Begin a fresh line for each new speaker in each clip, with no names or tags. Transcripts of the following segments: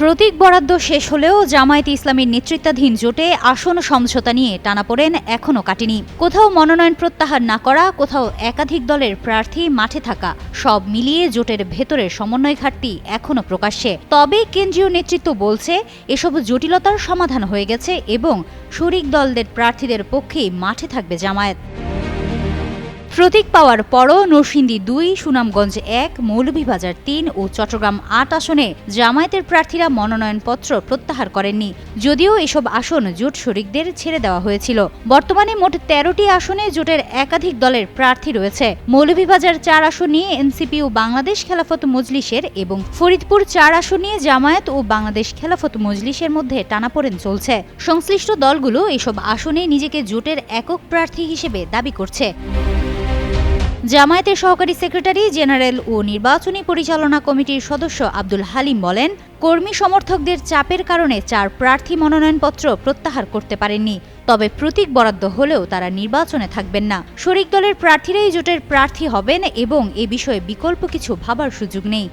প্রতীক বরাদ্দ শেষ হলেও জামায়াতে ইসলামীর নেতৃত্বাধীন জোটে আসন সমঝোতা নিয়ে টানাপোড়েন এখনও কাটেনি। কোথাও মনোনয়ন প্রত্যাহার না করা, কোথাও একাধিক দলের প্রার্থী মাঠে থাকা, সব মিলিয়ে জোটের ভেতরের সমন্বয় ঘাটতি এখনও প্রকাশ্যে। তবে কেন্দ্রীয় নেতৃত্ব বলছে, এসব জটিলতার সমাধান হয়ে গেছে এবং শরিক দলদের প্রার্থীদের পক্ষেই মাঠে থাকবে জামায়াত। প্রতীক পাওয়ার পরও নরসিংদী দুই, সুনামগঞ্জ এক, মৌলভীবাজার তিন ও চট্টগ্রাম আট আসনে জামায়াতের প্রার্থীরা মনোনয়নপত্র প্রত্যাহার করেননি। যদিও এসব আসন জোট শরিকদের ছেড়ে দেওয়া হয়েছিল। বর্তমানে মোট তেরোটি আসনে জোটের একাধিক দলের প্রার্থী রয়েছে। মৌলভীবাজার চার আসন নিয়ে এনসিপি ও বাংলাদেশ খেলাফত মজলিসের এবং ফরিদপুর চার আসন নিয়ে জামায়াত ও বাংলাদেশ খেলাফত মজলিসের মধ্যে টানাপোড়েন চলছে। সংশ্লিষ্ট দলগুলো এসব আসনে নিজেকে জোটের একক প্রার্থী হিসেবে দাবি করছে। জামায়াতের সহকারী সেক্রেটারি জেনারেল ও নির্বাচনী পরিচালনা কমিটির সদস্য আব্দুল হালিম বলেন, কর্মী সমর্থকদের চাপের কারণে চার প্রার্থী মনোনয়নপত্র প্রত্যাহার করতে পারেননি। তবে প্রতীক বরাদ্দ হলেও তারা নির্বাচনে থাকবেন না। শরিক দলের প্রার্থীরাই জোটের প্রার্থী হবেন এবং এ বিষয়ে বিকল্প কিছু ভাবার সুযোগ নেই।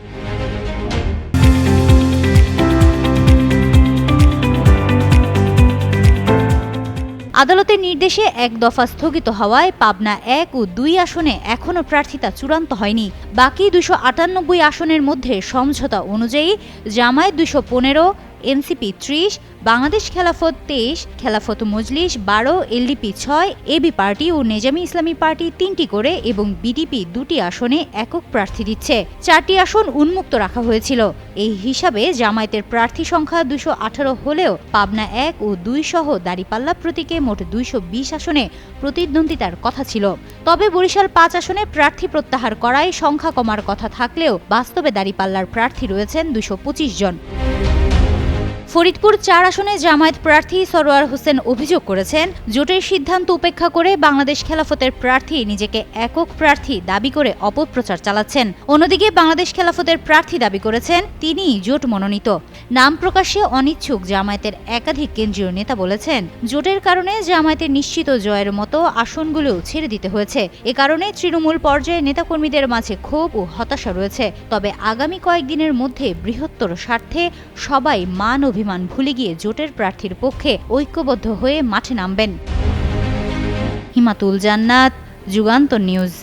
আদালতের নির্দেশে এক দফা স্থগিত হওয়ায় পাবনা এক ও দুই আসনে এখনও প্রার্থিতা চূড়ান্ত হয়নি। বাকি দুশো আটানব্বই আসনের মধ্যে সমঝোতা অনুযায়ী জামায়াত দুশো পনেরো এনসিপি ত্রিশ, বাংলাদেশ খেলাফত তেইশ, খেলাফত মজলিস বারো, এলডিপি ছয়, এবি পার্টি ও নেজামি ইসলামী পার্টি তিনটি করে এবং বিডিপি দুটি আসনে একক প্রার্থী দিচ্ছে। চারটি আসন উন্মুক্ত রাখা হয়েছিল। এই হিসাবে জামায়াতের প্রার্থী সংখ্যা দুশো আঠারো হলেও পাবনা এক ও দুই সহ দাঁড়িপাল্লা প্রতীকে মোট দুইশো বিশ আসনে প্রতিদ্বন্দ্বিতার কথা ছিল। তবে বরিশাল পাঁচ আসনে প্রার্থী প্রত্যাহার করায় সংখ্যা কমার কথা থাকলেও বাস্তবে দাঁড়িপাল্লার প্রার্থী রয়েছেন দুশো পঁচিশ জন। ফরিদপুর চার আসনে জামায়াত প্রার্থী সরোয়ার হোসেন অভিযোগ করেছেন, জোটের সিদ্ধান্ত উপেক্ষা করে বাংলাদেশ খেলাফতের প্রার্থী নিজেকে একক প্রার্থী দাবি করে অপপ্রচার চালাচ্ছেন। অন্যদিকে বাংলাদেশ খেলাফতের প্রার্থী দাবি করেছেন, তিনিই জোট মনোনীত। নাম প্রকাশে অনিচ্ছুক জামায়াতের একাধিক কেন্দ্রীয় নেতা বলেছেন, জোটের কারণে জামায়াতের নিশ্চিত জয়ের মতো আসনগুলো ছেড়ে দিতে হয়েছে। এ কারণে তৃণমূল পর্যায়ে নেতাকর্মীদের মাঝে ক্ষোভ ও হতাশা রয়েছে। তবে আগামী কয়েকদিনের মধ্যে বৃহত্তর স্বার্থে সবাই মান অভিমান ভুলে গিয়ে জোটের প্রার্থীর পক্ষে ঐক্যবদ্ধ হয়ে মাঠে নামবেন। হিমাতুল জান্নাত, যুগান্তর নিউজ।